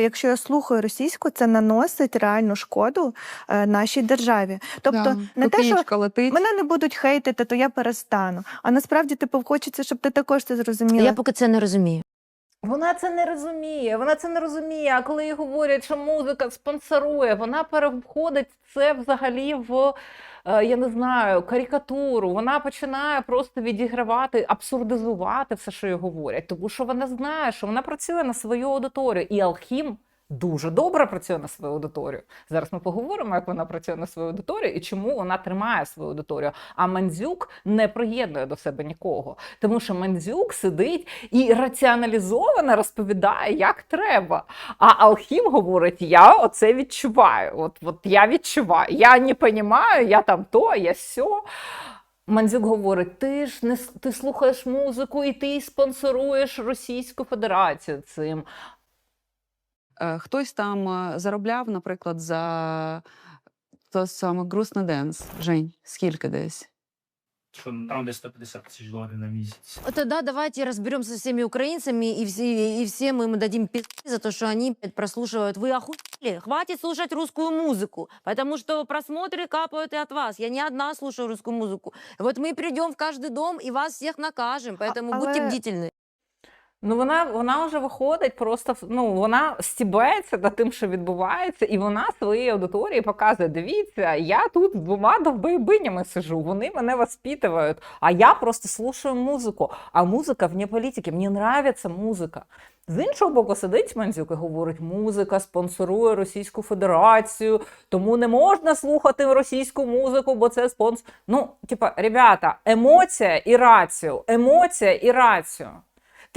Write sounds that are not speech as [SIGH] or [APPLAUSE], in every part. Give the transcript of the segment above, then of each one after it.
Якщо я слухаю російську, це наносить реальну шкоду е, нашій державі. Тобто, Да, не те, що летить. мене не будуть хейтити, то я перестану. А насправді, типу, хочеться, щоб ти також це зрозуміла. Я поки це не розумію. Вона це не розуміє, вона це не розуміє. А коли їй говорять, що музика спонсорує, вона переходить це взагалі в. Е, Я не знаю, карикатуру. Вона починає просто відігравати, абсурдизувати все, що їй говорять, тому що вона знає, що вона працює на свою аудиторію. І Алхім дуже добре працює на свою аудиторію. Зараз ми поговоримо, як вона працює на свою аудиторію і чому вона тримає свою аудиторію. А Мандзюк не приєднує до себе нікого, тому що Мандзюк сидить і раціоналізовано розповідає, як треба. А Алхім говорить: я оце відчуваю. От, от я відчуваю. Я не розумію, я там то, я сьо. Мандзюк говорить: ти ж не ти слухаєш музику і ти спонсоруєш Російську Федерацію цим. Е, Хтось там е, заробляв, наприклад, за то саме грустний денс. Жень, скільки десь? Що там десь 150 тисяч доларів на місяць. Вот Тогда давайте разберемся со всеми украинцами и, все, и всем им дадим пизды за то, что они блядь, прослушивают. Вы охуели? Хватит слушать русскую музыку, потому что просмотры капают и от вас. Я не одна слушаю русскую музыку. Вот мы придем в каждый дом и вас всех накажем, поэтому будьте але- бдительны. Ну, вона, вона вже виходить, просто ну, вона стібається над тим, що відбувається, і вона своїй аудиторії показує: дивіться, я тут з двома довбойбинями сижу, вони мене воспитують, а я просто слушаю музику. А музика вне політики, мені нравиться музика. З іншого боку, сидить Мандзюк і говорить, музика спонсорує Російську Федерацію, тому не можна слухати російську музику, бо це спонсор. Ну, типа, ребята, емоція і рацію, емоція і рацію.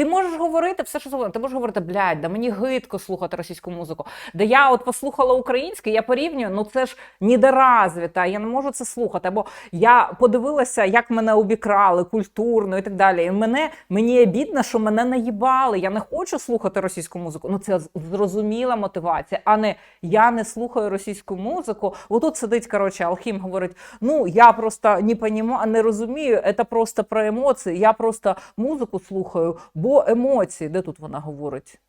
Ти можеш говорити все, що завгодно. Ти можеш говорити, блядь, да мені гидко слухати російську музику. Да я от послухала українське, я порівнюю, ну це ж недоразвіта, я не можу це слухати. Або я подивилася, як мене обікрали культурно і так далі. І мене мені обідно, що мене наїбали. Я не хочу слухати російську музику. Ну це зрозуміла мотивація, а не я не слухаю російську музику. Отут сидить коротше, Алхім говорить: ну я просто не понімаю, не розумію, це просто про емоції. Я просто музику слухаю, бо емоції. Де тут вона говорить?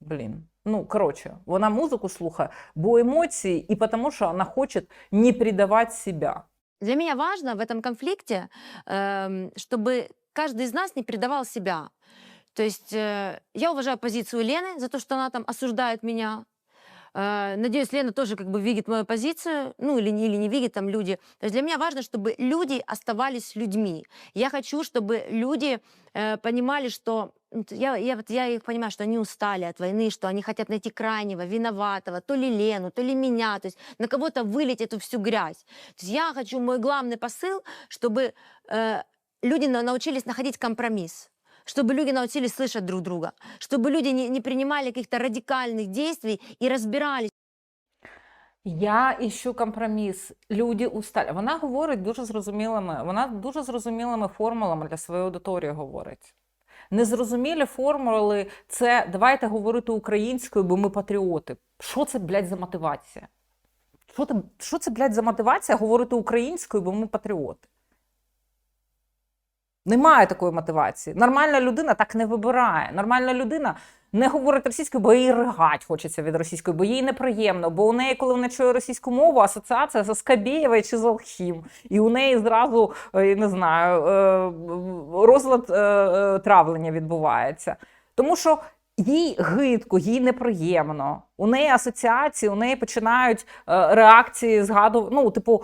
Блін. Ну, коротше, вона музику слухає, бо емоції, і тому, що вона хоче не предавати себе. Для меня важно в этом конфликте, эм, чтобы каждый из нас не предавал себя. То есть э, я уважаю позицию Лены за то, что она там осуждает меня. Э, Надеюсь, Лена тоже как бы видит мою позицию, ну или, или не видит там люди. То есть для меня важно, чтобы люди оставались людьми. Я хочу, чтобы люди э, понимали, что я, я, вот я их понимаю, что они устали от войны, что они хотят найти крайнего, виноватого, то ли Лену, то ли меня, то есть на кого-то вылить эту всю грязь. То есть я хочу, мой главный посыл, чтобы э, люди на- научились находить компромисс чтобы люди научились слышать друг друга, чтобы люди не, не принимали каких-то радикальных действий и разбирались. Я іщу компроміс. Люди устали. Вона говорить дуже зрозумілими, вона дуже зрозумілими формулами для своєї аудиторії говорить. Незрозумілі формули це давайте говорити українською, бо ми патріоти. Що це, блядь, за мотивація? Що, це, що це, блядь, за мотивація говорити українською, бо ми патріоти? Немає такої мотивації. Нормальна людина так не вибирає. Нормальна людина не говорить російською, бо їй ригать хочеться від російської, бо їй неприємно. Бо у неї, коли вона чує російську мову, асоціація за Скабєєва чи з Алхім. І у неї зразу, е, не знаю, е, розлад е, травлення відбувається. Тому що їй гидко, їй неприємно. У неї асоціації, у неї починають реакції згадувати. Ну, типу,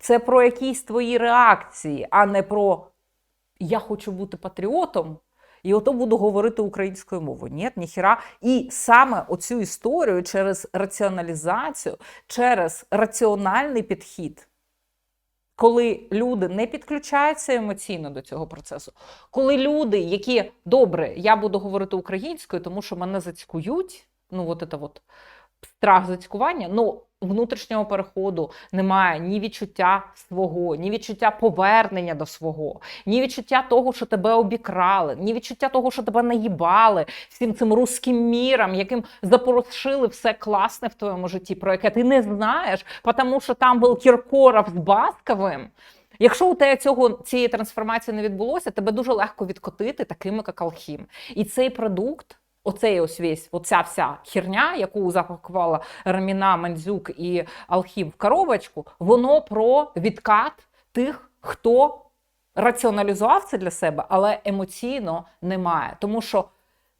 це про якісь твої реакції, а не про я хочу бути патріотом, і ото буду говорити українською мовою. Ні, ніхіра. І саме оцю історію через раціоналізацію, через раціональний підхід, коли люди не підключаються емоційно до цього процесу, коли люди, які добре, я буду говорити українською, тому що мене зацькують, ну от це от страх зацькування, ну внутрішнього переходу немає ні відчуття свого, ні відчуття повернення до свого, ні відчуття того, що тебе обікрали, ні відчуття того, що тебе наїбали всім цим руським міром, яким запорошили все класне в твоєму житті, про яке ти не знаєш, тому що там був Кіркоров з Басковим. Якщо у тебе цього цієї трансформації не відбулося, тебе дуже легко відкотити такими, як Алхім. І цей продукт оцей ось весь, оця вся херня, яку запакувала Раміна Мандзюк і Алхім в коробочку, воно про відкат тих, хто раціоналізував це для себе, але емоційно немає. Тому що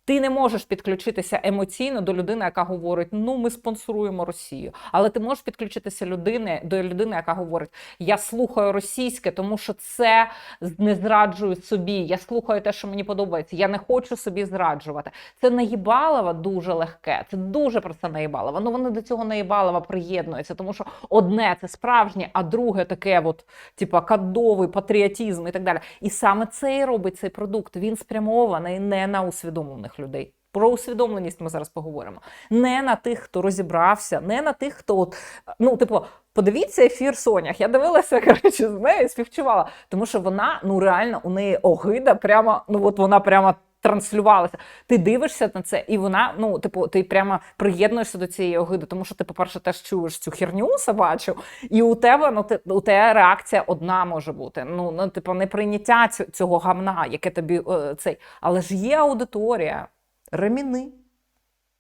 ти не можеш підключитися емоційно до людини, яка говорить: ну ми спонсоруємо Росію. Але ти можеш підключитися людини до людини, яка говорить: Я слухаю російське, тому що це не зраджую собі. Я слухаю те, що мені подобається. Я не хочу собі зраджувати. Це наїбалово дуже легке. Це дуже про це наїбалово. Ну вони до цього наїбалова приєднуються, тому що одне це справжнє, а друге таке, от, типа кадовий патріотизм і так далі. І саме це і робить цей продукт. Він спрямований не на усвідомлених людей. Про усвідомленість ми зараз поговоримо. Не на тих, хто розібрався, не на тих, хто от, ну, типу, подивіться ефір Сонях. Я дивилася, [LAUGHS] коротше, з нею і співчувала. Тому що вона, ну реально, у неї огида, прямо, ну от вона прямо транслювалася. Ти дивишся на це, і вона, ну, типу, ти прямо приєднуєшся до цієї огиди, тому що ти, по-перше, теж чуєш цю херню собачу, і у тебе, ну, ти, у тебе реакція одна може бути. Ну, ну типу, не прийняття цього гамна, яке тобі е, цей. Але ж є аудиторія, реміни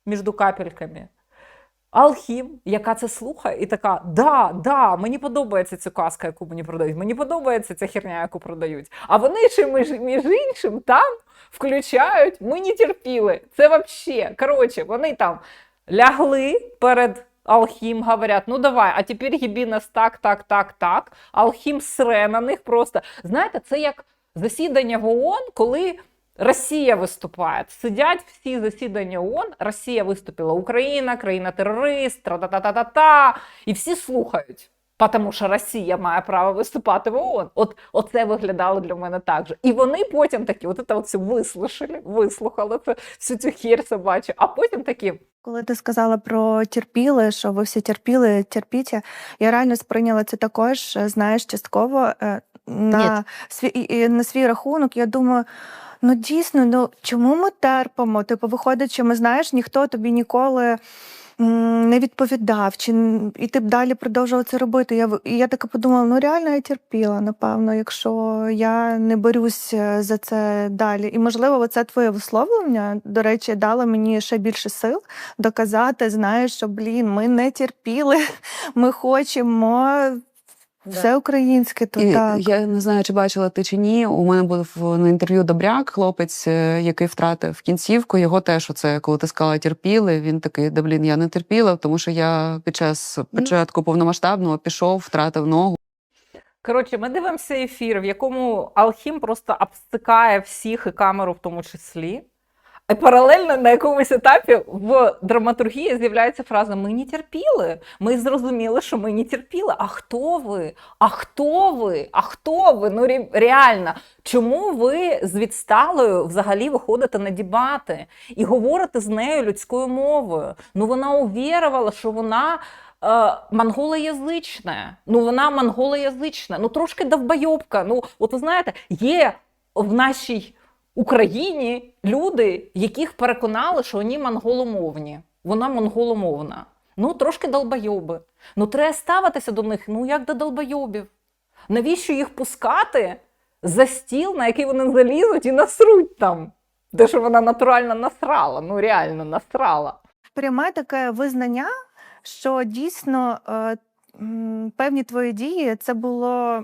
між капельками. Алхім, яка це слухає, і така: да, да, мені подобається ця казка, яку мені продають. Мені подобається ця херня, яку продають. А вони ще між, між іншим там включають, ми не терпіли. Це вообще. Коротше, вони там лягли перед. Алхім говорять, ну давай, а тепер їбі нас так, так, так, так. Алхім сре на них просто. Знаєте, це як засідання в ООН, коли Росія виступає. Сидять всі засідання ООН, Росія виступила, Україна, країна-терорист, тра-та-та-та-та-та, і всі слухають. Тому що Росія має право виступати в ООН. От оце виглядало для мене так же. І вони потім такі, от це все вислушали, вислухали це, всю цю хір собачу, а потім такі. Коли ти сказала про терпіли, що ви всі терпіли, терпіть, я реально сприйняла це також, е, знаєш, частково е, на свій, на свій рахунок. Я думаю, ну дійсно, ну чому ми терпимо? Типу, виходить, що ми знаєш, ніхто тобі ніколи. Не відповідав, чи і ти б далі продовжував це робити. Я і я така подумала: ну реально я терпіла, напевно, якщо я не борюсь е, за це далі. І можливо, це твоє висловлення, до речі, дало мені ще більше сил доказати, знаєш, що блін, ми не терпіли, [LAUGHS] ми хочемо все українське, то І так. я не знаю, чи бачила ти чи ні. У мене був на інтерв'ю Добряк, хлопець, е, який втратив кінцівку. Його теж оце, коли ти сказала терпіли. Він такий, да блін, я не терпіла, тому що я під час початку повномасштабного пішов, втратив ногу. Коротше, ми дивимося ефір, в якому Алхім просто обстикає всіх і камеру в тому числі. І [LAUGHS] паралельно на якомусь етапі в драматургії з'являється фраза Ми не терпіли. Ми зрозуміли, що ми не терпіли. А хто ви? А хто ви? А хто ви? Ну реально, чому ви з відсталою взагалі виходите на дебати і говорите з нею людською мовою? Ну вона увірувала, що вона е, монголоязичне. Ну вона монголоязична, ну трошки довбойобка. Ну, от ви знаєте, є в нашій Україні люди, яких переконали, що вони монголомовні. Вона монголомовна. Ну, трошки долбойоби. Ну, треба ставитися до них, ну як до долбойобів. Навіщо їх пускати за стіл, на який вони залізуть і насруть там? Те, що вона натурально насрала, ну реально насрала. пряме таке визнання, що дійсно е, певні твої дії це було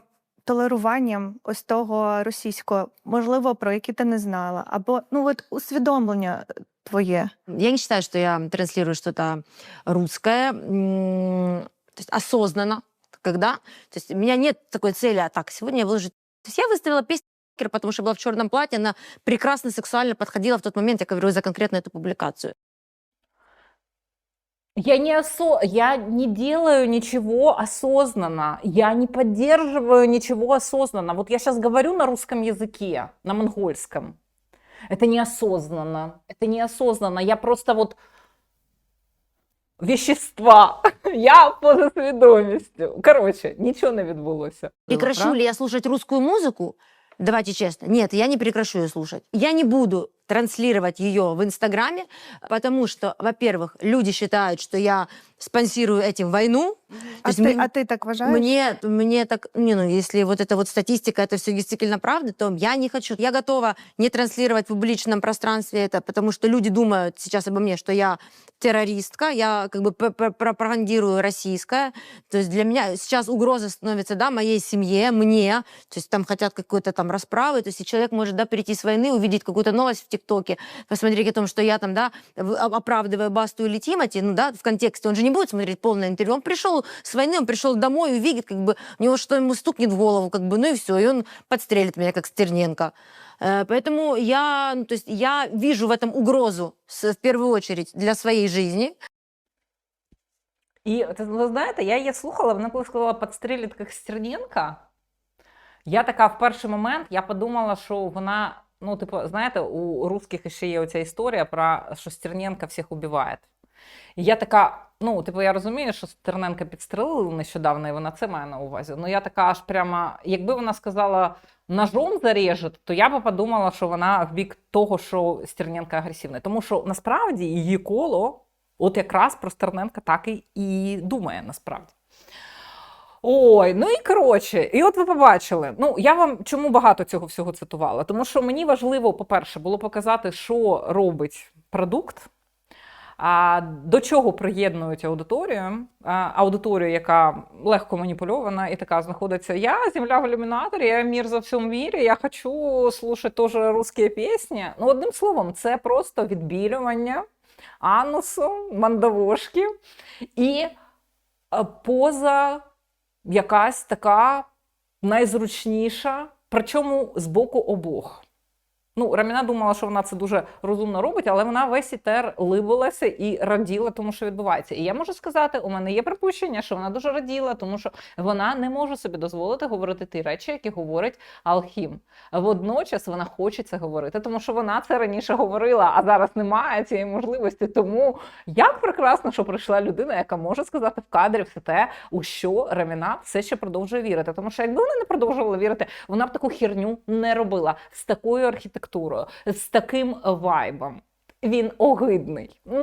толеруванням ось того російського, можливо, про яке ти не знала, або ну от усвідомлення твоє. Я не считаю, что я транслирую что-то русское, м, то есть осознанно, когда, то есть у меня нет такой цели, а так, сегодня я выложу. То есть я выставила песню, потому что была в черном платье, она прекрасно сексуально подходила в тот момент, я говорю за конкретно эту публикацию. Я не, осо... я не делаю ничего осознанно, я не поддерживаю ничего осознанно. Вот я сейчас говорю на русском языке, на монгольском. Это неосознанно, это неосознанно. Я просто вот вещества. [LAUGHS] Я поза свідомістю. Коротше, нічого не відбулося. Прекращу правда? ли я слушать русскую музыку? Давайте честно. Нет, я не прекращу ее слушать. Я не буду транслировать ее в Инстаграме, потому что, во-первых, люди считают, что я спонсирую этим войну. А есть ти, мне- а ти так вважаєш? Мне, мне так, не, ну, если вот эта вот статистика, это все действительно правда, то я не хочу. Я готова не транслировать в публичном пространстве это, потому что люди думают сейчас обо мне, что я террористка, я как бы пропагандирую российское. То есть для меня сейчас угроза становится, да, моей семье, мне. То есть там хотят какой-то там расправы. То есть человек может, да, перейти с войны, увидеть какую-то новость в ТикТоке, посмотреть о том, что я там, да, о- оправдываю Басту или Тимати, ну, да, в контексте. Он же не будет смотреть полное интервью. Он пришел с войны, он пришел домой, увидит, как бы, у него что ему стукнет в голову, как бы, ну и все, и он подстрелит меня, как Стерненко. Э, Поэтому я, ну, то есть я вижу в этом угрозу, с- в первую очередь, для своей жизни. І це, ви знаєте, я її слухала, вона коли сказала підстрілить як Стерненка. Я така в перший момент я подумала, що вона, ну, типу, знаєте, у русських ще є оця історія про що Стерненка всіх убиває. І я така, ну, типу, я розумію, що Стерненка підстрелили нещодавно, і вона це має на увазі. Ну, я така аж прямо, якби вона сказала ножом зарежет, то я би подумала, що вона в бік того, що Стерненка агресивний. Тому що насправді її коло, от якраз про Стерненка так і, і думає насправді. Ой, ну і коротше, і от ви побачили. Ну я вам чому багато цього всього цитувала? Тому що мені важливо, по-перше, було показати, що робить продукт, до чого приєднують аудиторію, аудиторію, яка легко маніпульована і така знаходиться. Я земля в ілюмінаторі, я мір за всьому мірі, я хочу слушати теж русські пісні. Ну, одним словом, це просто відбілювання анусу, мандавошки і е, поза якась така найзручніша, причому з боку обох. Ну, Раміна думала, що вона це дуже розумно робить, але вона весь ітер либилася і раділа тому, що відбувається. І я можу сказати, у мене є припущення, що вона дуже раділа, тому що вона не може собі дозволити говорити ті речі, які говорить Алхім. Водночас вона хоче це говорити, тому що вона це раніше говорила, а зараз немає цієї можливості. Тому як прекрасно, що прийшла людина, яка може сказати в кадрі все те, у що Раміна все ще продовжує вірити. Тому що якби вона не продовжувала вірити, вона б таку херню не робила з такою архітектурою, з таким вайбом. Він огидний.